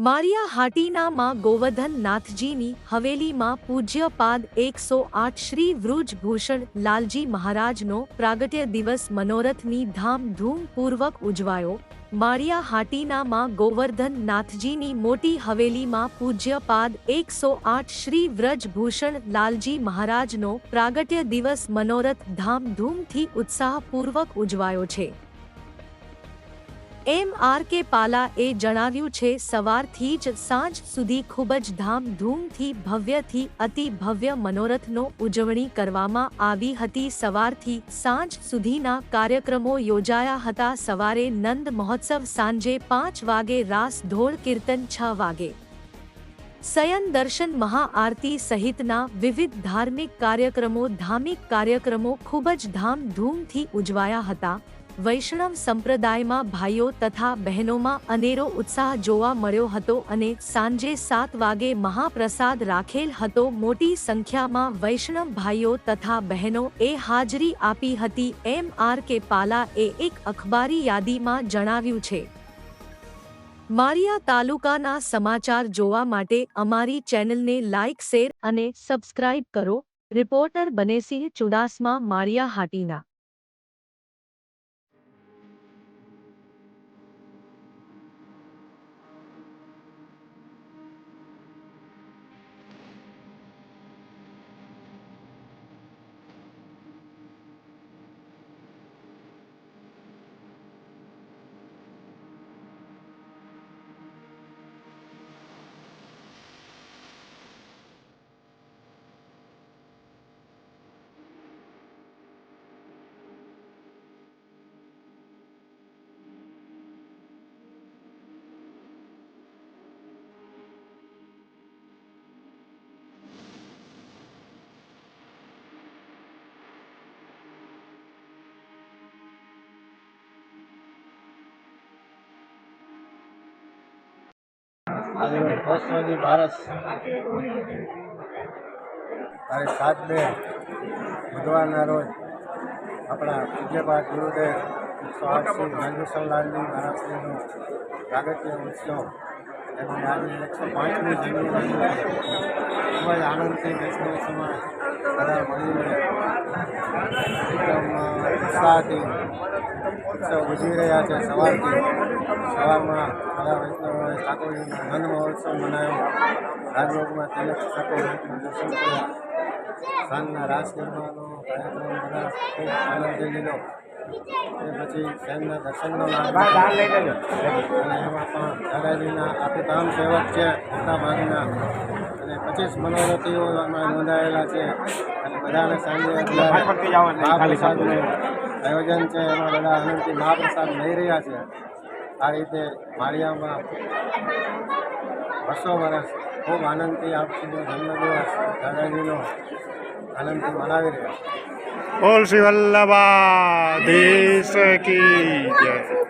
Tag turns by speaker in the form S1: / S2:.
S1: Maria હાટીનામાં Govardhan નાથજીની હવેલીમાં પૂજ્યપાદ એકસો આઠ શ્રી વૃજભૂષણ લાલજી મહારાજનો પ્રાગટ્ય દિવસ મનોરથની ધામધૂમપૂર્વક ઉજવાયો. મારિયા હાટીનામાં ગોવર્ધન નાથજીની મોટી હવેલીમાં પૂજ્યપાદ એકસો આઠ શ્રી વ્રજભૂષણ લાલજી મહારાજનો પ્રાગટ્ય દિવસ મનોરથ ધામધૂમથી ઉત્સાહપૂર્વક ઉજવાયો છે. એમ આર કે પાલા એ જણાવ્યું છે, સવારથી જ સાંજ સુધી ખૂબ જ ધામધૂમથી, ભવ્યથી, અતિ ભવ્ય મનોરથનો ઉજવણી કરવામાં આવી હતી. સવારથી સાંજ સુધીના કાર્યક્રમો યોજાયા હતા. સવારે નંદ મહોત્સવ સાંજે પાંચ વાગે, રાસ ધોળ કીર્તન છ વાગે. સયન દર્શન, મહાઆરતી સહિતના વિવિધ ધાર્મિક કાર્યક્રમો ધાર્મિક કાર્યક્રમો ખૂબ જ ધામધૂમથી ઉજવાયા હતા. વૈષ્ણવ સંપ્રદાયમાં ભાઈઓ તથા બહેનોમાં અનેરો ઉત્સાહ જોવા મળ્યો હતો અને સાંજે સાત વાગે મહાપ્રસાદ રાખેલ હતો. મોટી સંખ્યામાં વૈષ્ણવ ભાઈઓ તથા બહેનો એ હાજરી આપી હતી. એમ આર કે પાલા એ એક અખબારી યાદીમાં જણાવ્યું છે. મારિયા તાલુકાના સમાચાર જોવા માટે અમારી ચેનલને લાઇક શેર અને સબસ્ક્રાઇબ કરો. રિપોર્ટર બનેસિંહ ચુડાસમા મારિયા હાટીના.
S2: રાષ્ટ્રવાદી ભારત. તારીખ સાત બે બુધવારના રોજ આપણા પૂજ્યપાદ ગુરુદેવ શ્રી નાગેશ્વરલાલજી મહારાજશ્રીનો પ્રાગટ્ય ઉત્સવ. એમાં આજે એકસો પાંચમી જન્મદિવસ. ખૂબ જ આનંદથી વૈષ્ણવ સમાજ બધા મળીને એકદમ ઉત્સાહથી ઉત્સવ ઉજવી રહ્યા છે. સવારથી સવારમાં બધા વૈષ્ણવોએ ઠાકોરજીનો નંદ મહોત્સવ મનાવ્યો રાજભોગમાં તિલક ઠાકોરજીનું દર્શન કર્યા. સાંજના રાસ ગરબાનો કાર્યક્રમ બધા ખૂબ આનંદથી લીધો. એ પછી સાંજના દર્શનનો લાભ અને એમાં પણ દાદાજીના આપિતામ સેવક છે મોટા ભાગના. અને પચીસ મનોરથીઓ નોંધાયેલા છે. અને બધાને સાંજે મહાપ્રસાદનું આયોજન છે, એમાં બધા આનંદથી મહાપ્રસાદ લઈ રહ્યા છે. આ રીતે માળિયામાં વર્ષો વર્ષ ખૂબ આનંદથી આપસીનો જન્મદિવસ દાદાજીનો આનંદથી મનાવી રહ્યા
S3: બોલ શ્રી વલ્લભા, દેશ કી જય.